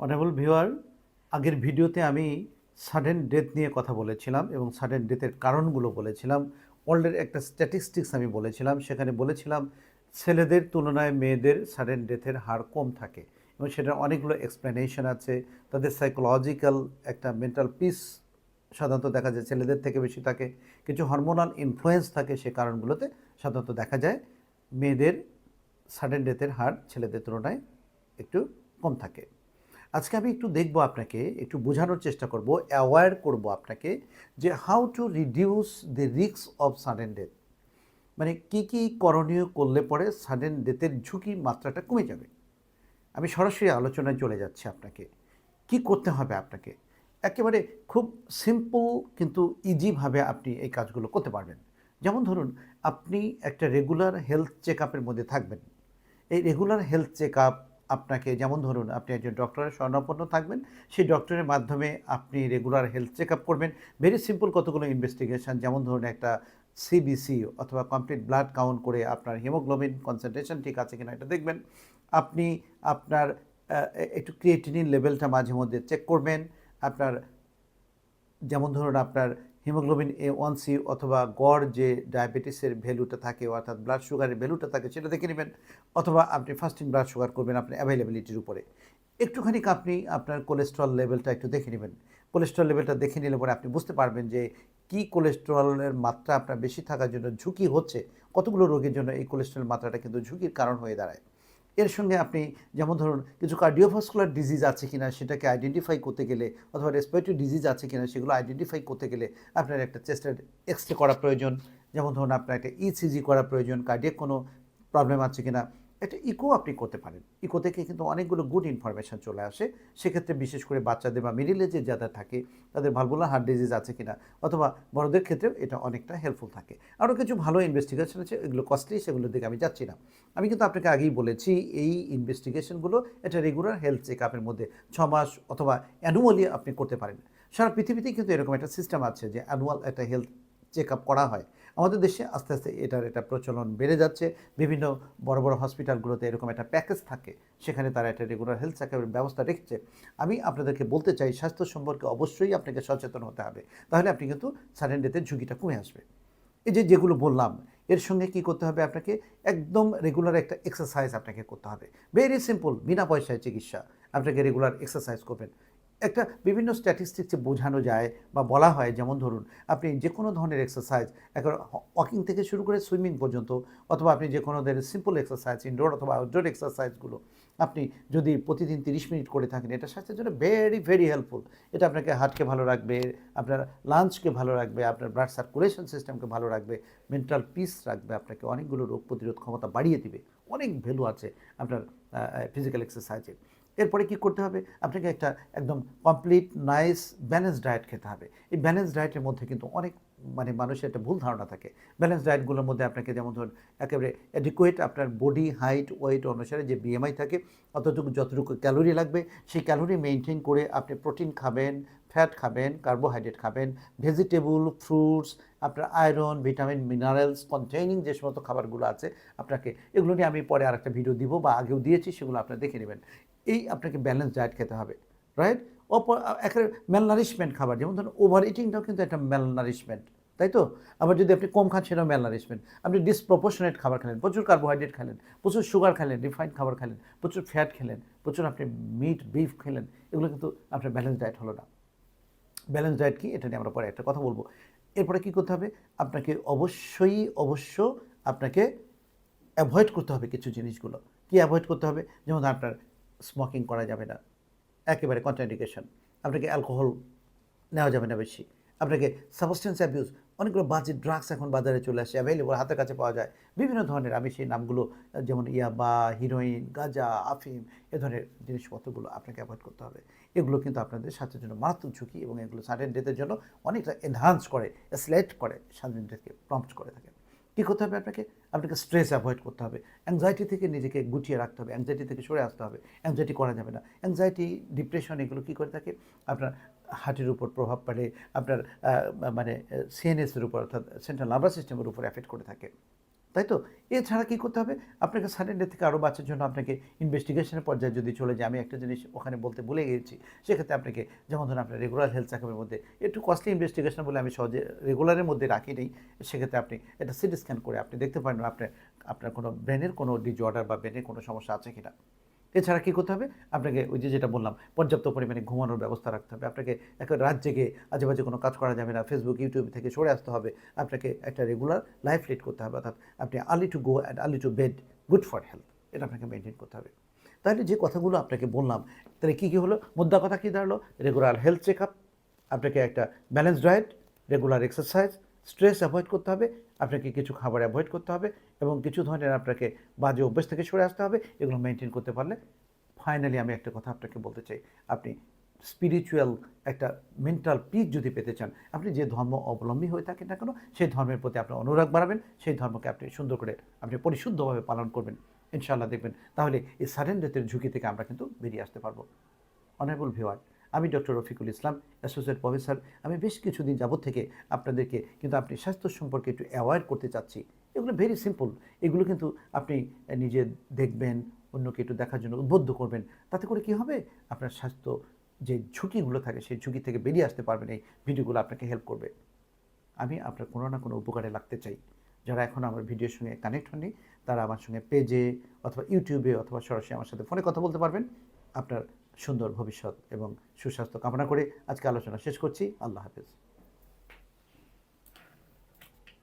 Honourable viewer, আগের ভিডিওতে আমি সাডেন ডেথ নিয়ে কথা বলেছিলাম এবং সাডেন ডেথের কারণগুলো বলেছিলাম। ওয়ার্ল্ডের একটা স্ট্যাটিস্টিক্স আমি বলেছিলাম, সেখানে বলেছিলাম ছেলেদের তুলনায় মেয়েদের সাডেন ডেথের হার কম থাকে এবং সেটার অনেকগুলো এক্সপ্লেনেশন আছে। তাদের সাইকোলজিক্যাল একটা মেন্টাল পিস সাধারণত দেখা যায় ছেলেদের থেকে বেশি থাকে। কিছু হরমোনাল ইনফ্লুয়েন্স থাকে সে কারণগুলোতে সাধারণত দেখা যায় মেয়েদের সাডেন ডেথের হার ছেলেদের তুলনায় একটু কম থাকে। আজকে আমি একটু দেখব আপনাকে, একটু বোঝানোর চেষ্টা করব অ্যাওয়্যার করব আপনাকে যে how to reduce the risk of sudden death মানে কি কি করণীয় করলে পরে সাডেন ডেথের ঝুঁকি মাত্রাটা কমে যাবে। আমি সরাসরি আলোচনায় চলে যাচ্ছি আপনাকে। কি করতে হবে আপনাকে? একেবারে খুব সিম্পল কিন্তু ইজিভাবে আপনি এই কাজগুলো করতে পারবেন। যেমন ধরুন, আপনি একটা রেগুলার হেলথ চেক আপের মধ্যে থাকবেন। এই রেগুলার হেলথ চেক আপ আপনাকে, যেমন ধরুন আপনি একজন ডক্টরের স্বর্ণাপন্ন থাকবেন, সেই ডক্টরের মাধ্যমে আপনি রেগুলার হেলথ চেক আপ করবেন। ভেরি সিম্পল কতগুলো ইনভেস্টিগেশন যেমন ধরুন একটা সিবিসি অথবা কমপ্লিট ব্লাড কাউন্ট করে আপনার হিমোগ্লোবিন কনসেন্ট্রেশন ঠিক আছে কিনা এটা দেখবেন। আপনি আপনার একটু ক্রিয়েটিনিন লেভেলটা মাঝে মধ্যে চেক করবেন। আপনার, যেমন ধরুন আপনার হিমোগ্লোবিন এ ওয়ান সি অথবা গড় যে ডায়াবেটিসের ভ্যালুটা থাকে, অর্থাৎ ব্লাড সুগারের ভ্যালুটা থাকে, সেটা দেখে নেবেন। অথবা আপনি ফাস্টিং ব্লাড সুগার করবেন আপনার অ্যাভেলেবিলিটির উপরে। একটুখানি আপনি আপনার কোলেস্ট্রল লেভেলটা একটু দেখে নেবেন। কোলেস্ট্রল লেভেলটা দেখে নিলে পরে আপনি বুঝতে পারবেন যে কী কোলেস্ট্রলের মাত্রা আপনার বেশি থাকার জন্য ঝুঁকি হচ্ছে, কতগুলো রোগের জন্য এই কোলেস্ট্রল মাত্রাটা কিন্তু ঝুঁকির কারণ হয়ে দাঁড়ায়। এর সঙ্গে আপনি যেমন ধরুন কিছু কার্ডিওভাস্কুলার ডিজিজ আছে কিনা সেটাকে আইডেন্টিফাই করতে গেলে অথবা রেসপিরেটরি ডিজিজ আছে কিনা সেগুলো আইডেন্টিফাই করতে গেলে আপনার একটা চেস্টের এক্স রে করা প্রয়োজন। যেমন ধরুন আপনার একটা ইসিজি করা প্রয়োজন। কার্ডিয়াক কোনো প্রবলেম আছে কিনা? একটা ইকো আপনি করতে পারেন। ইকো থেকে কিন্তু অনেকগুলো গুড ইনফরমেশান চলে আসে। সেক্ষেত্রে বিশেষ করে বাচ্চাদের বা মিডিল এজের যারা থাকে, তাদের ভালভুলার হার্ট ডিজিজ আছে কিনা অথবা বড়দের ক্ষেত্রেও এটা অনেকটা হেল্পফুল থাকে। আরও কিছু ভালো ইনভেস্টিগেশন আছে, এগুলো কস্টলি সেগুলোর দিকে আমি যাচ্ছি না। আমি কিন্তু আপনাকে আগেই বলেছি, এই ইনভেস্টিগেশনগুলো এটা রেগুলার হেলথ চেক আপের মধ্যে ছ মাস অথবা অ্যানুয়ালি আপনি করতে পারেন। সারা পৃথিবীতেই কিন্তু এরকম একটা সিস্টেম আছে যে অ্যানুয়াল একটা হেলথ চেক আপ করা হয়। আমাদের দেশে আস্তে আস্তে এটার এটা প্রচলন বেড়ে যাচ্ছে। বিভিন্ন বড় বড় হসপিটালগুলোতে এরকম একটা প্যাকেজ থাকে, সেখানে তারা একটা রেগুলার হেলথ চেকআপের ব্যবস্থা রেখেছে। আমি আপনাদেরকে বলতে চাই, স্বাস্থ্য সম্পর্কে অবশ্যই আপনাকে সচেতন হতে হবে। তাহলে আপনি কিন্তু সাডেন ডেথের ঝুঁকিটা কমে আসবে। এই যে যেগুলো বললাম, এর সঙ্গে কি করতে হবে আপনাকে? একদম রেগুলার একটা এক্সারসাইজ আপনাকে করতে হবে। ভেরি সিম্পল বিনা পয়সায় চিকিৎসা। আপনাকে রেগুলার এক্সারসাইজ করবেন। একটা বিভিন্ন স্ট্যাটিস্টিক্সে বোঝানো যায় বা বলা হয়, যেমন ধরুন, আপনি যে কোনো ধরনের এক্সারসাইজ এখন ওয়াকিং থেকে শুরু করে সুইমিং পর্যন্ত, অথবা আপনি যে কোনো ধরনের সিম্পল এক্সারসাইজ ইনডোর অথবা আউটডোর এক্সারসাইজগুলো আপনি যদি প্রতিদিন তিরিশ মিনিট করে থাকেন এটা স্বাস্থ্যের জন্য ভেরি ভেরি হেল্পফুল এটা আপনাকে হার্টকে ভালো রাখবে, আপনার লাঞ্চকে ভালো রাখবে, আপনার ব্লাড সার্কুলেশন সিস্টেমকে ভালো রাখবে মেন্টাল পিস রাখবে, আপনাকে অনেকগুলো রোগ প্রতিরোধ ক্ষমতা বাড়িয়ে দিবে। অনেক ভ্যালু আছে আপনার ফিজিক্যাল এক্সারসাইজের এরপরে কি করতে হবে? আপনাকে একটা একদম কমপ্লিট নাইস ব্যালেন্স ডায়েট খেতে হবে। এই ব্যালেন্স ডায়েটের মধ্যে কিন্তু অনেক মানে মানুষের একটা ভুল ধারণা থাকে। ব্যালেন্স ডায়েটগুলোর মধ্যে আপনাকে যেমন ধরুন, একেবারে অ্যাডিকুয়েট আপনার বডি হাইট ওয়েট অনুসারে যে বিএমআই থাকে, অতটুকু যতটুকু ক্যালোরি লাগবে, সেই ক্যালোরি মেনটেন করে আপনি প্রোটিন খাবেন ফ্যাট খাবেন কার্বোহাইড্রেট খাবেন ভেজিটেবল ফ্রুটস আপনার আয়রন ভিটামিন মিনারেলস কন্টেইনিং যে সমস্ত খাবারগুলো আছে আপনাকে, এগুলো নিয়ে আমি পরে আরেকটা ভিডিও দিব বা আগেও দিয়েছি, সেগুলো আপনারা দেখে নেবেন। এই আপনাকে ব্যালেন্স ডায়েট খেতে হবে রাইট অপর একটা ম্যালনারিশমেন্ট খাবার, যেমন ধরুন ওভার ইটিংটাও কিন্তু একটা ম্যালনারিশমেন্ট তাই তো? আবার যদি আপনি কম খান সেটাও ম্যালনারিশমেন্ট আপনি ডিসপ্রপোর্শনেট খাবার খেলেন, প্রচুর কার্বোহাইড্রেট খেলেন, প্রচুর সুগার খেলেন রিফাইন্ড খাবার খেলেন, প্রচুর ফ্যাট খেলেন, প্রচুর আপনি মিট বিফ খেলেন, এগুলো কিন্তু আপনার ব্যালেন্স ডায়েট হলো না। ব্যালেন্স ডায়েট কি? এটা নিয়ে আমরা পরে একটা কথা বলব। এরপরে কি করতে হবে? আপনাকে অবশ্যই, অবশ্য আপনাকে অ্যাভয়েড করতে হবে কিছু জিনিসগুলো। কি অ্যাভয়েড করতে হবে? যেমন আপনার স্মোকিং করা যাবে না। একেবারে কন্ট্রাইন্ডিকেশন আপনাকে অ্যালকোহল নেওয়া যাবে না বেশি। আপনাকে সাবস্টেন্স অ্যাবিউজ অনেকগুলো বাজে ড্রাগস এখন বাজারে চলে আসে অ্যাভেলেবল হাতের কাছে পাওয়া যায়। বিভিন্ন ধরনের আমি সেই নামগুলো, যেমন ইয়াবা হিরোইন গাঁজা, আফিম, এ ধরনের জিনিসপত্রগুলো আপনাকে অ্যাভয়েড করতে হবে। এগুলো কিন্তু আপনাদের স্বাস্থ্যের জন্য মারাত্মক ঝুঁকি এবং এগুলো সাডেন ডেথের জন্য অনেকটা এনহান্স করে স্লেট করে সাডেন ডেথকে প্রম্পট করে থাকে। কী করতে হবে আপনাকে? আপনাকে স্ট্রেস অ্যাভয়েড করতে হবে। অ্যাংজাইটি থেকে নিজেকে গুটিয়ে রাখতে হবে। অ্যাংজাইটি থেকে সরে আসতে হবে। অ্যাংজাইটি করা যাবে না। অ্যাংজাইটি ডিপ্রেশন এগুলো কী করে থাকে? আপনার হার্টের উপর প্রভাব পড়ে আপনার মানে সিএনএসের উপর অর্থাৎ সেন্ট্রাল নার্ভাস সিস্টেমের উপর এফেক্ট করে থাকে। তাই তো? এছাড়া কী করতে হবে? আপনাকে সাডেন ডেথ থেকে আরও বাঁচার জন্য আপনাকে ইনভেস্টিগেশনের পর্যায়ে যদি চলে যায়, আমি একটা জিনিস ওখানে বলতে ভুলে গিয়েছি, সেক্ষেত্রে আপনাকে যেমন ধরুন আপনার রেগুলার হেলথ চেকআপের মধ্যে একটু কস্টলি ইনভেস্টিগেশন বলে আমি সহজে রেগুলারের মধ্যে রাখি নেই, সেক্ষেত্রে আপনি এটা সিটি স্ক্যান করে আপনি দেখতে পারেন আপনার আপনার কোনো ব্রেনের কোনো ডিজঅর্ডার বা ব্রেনের কোনো সমস্যা আছে কিনা। এছাড়া কী করতে হবে? আপনাকে ওই যে যেটা বললাম, পর্যাপ্ত পরিমাণে ঘুমানোর ব্যবস্থা রাখতে হবে। আপনাকে একটা রাত জেগে আজেবাজে কোনো কাজ করা যাবে না। ফেসবুক ইউটিউব থেকে সরে আসতে হবে। আপনাকে একটা রেগুলার লাইফ লিড করতে হবে, অর্থাৎ আপনি early to go and early to bed good for health এটা আপনাকে মেনটেন করতে হবে। তাহলে যে কথাগুলো আপনাকে বললাম, তাহলে কী কী হলো? মুদ্রা কথা কী দাঁড়াল? রেগুলার হেলথ চেক আপ আপনাকে একটা balance diet regular exercise stress avoid করতে হবে, আপনাকে কিছু খাবার অ্যাভয়েড করতে হবে এবং কিছু ধরনের আপনাকে বাজে অভ্যেস থেকে সরে আসতে হবে, এগুলো মেনটেন করতে পারলে ফাইনালি আমি একটা কথা আপনাকে বলতে চাই। আপনি স্পিরিচুয়াল একটা মেন্টাল পিস যদি পেতে চান, আপনি যে ধর্ম অবলম্বী হয়ে থাকেন না কেন, সেই ধর্মের প্রতি আপনার অনুরাগ বাড়াবেন, সেই ধর্মকে আপনি সুন্দর করে, আপনি পরিশুদ্ধভাবে পালন করবেন। ইনশাআল্লাহ দেখবেন তাহলে এই সাডেন ডেথের ঝুঁকি থেকে আমরা কিন্তু বেরিয়ে আসতে পারব। অনারেবল ভিওয়ার আমি doctor Rafiqul Islam associate professor আমি বেশ কিছুদিন যাবত থেকে আপনাদেরকে কিন্তু আপনি স্বাস্থ্য সম্পর্কে একটু অ্যাওয়ার করতে চাচ্ছি। এগুলো ভেরি সিম্পল এগুলো কিন্তু আপনি নিজে দেখবেন, অন্যকে একটু দেখার জন্য উদ্বুদ্ধ করবেন। তাতে করে কি হবে? আপনার স্বাস্থ্য যে ঝুঁকিগুলো থাকে, সেই ঝুঁকি থেকে বেরিয়ে আসতে পারবেন এই ভিডিওগুলো আপনাকে হেল্প করবে। আমি আপনার কোনো না কোনো উপকারে লাগতে চাই। যারা এখন আমার ভিডিওর সঙ্গে কানেক্ট হননি, তারা আমার সঙ্গে পেজে অথবা ইউটিউবে অথবা সরাসরি আমার সাথে ফোনে কথা বলতে পারবেন। আপনার সুন্দর ভবিষ্যৎ এবং সুস্বাস্থ্য কামনা করে আজকে আলোচনা শেষ করছি। আল্লাহ হাফেজ।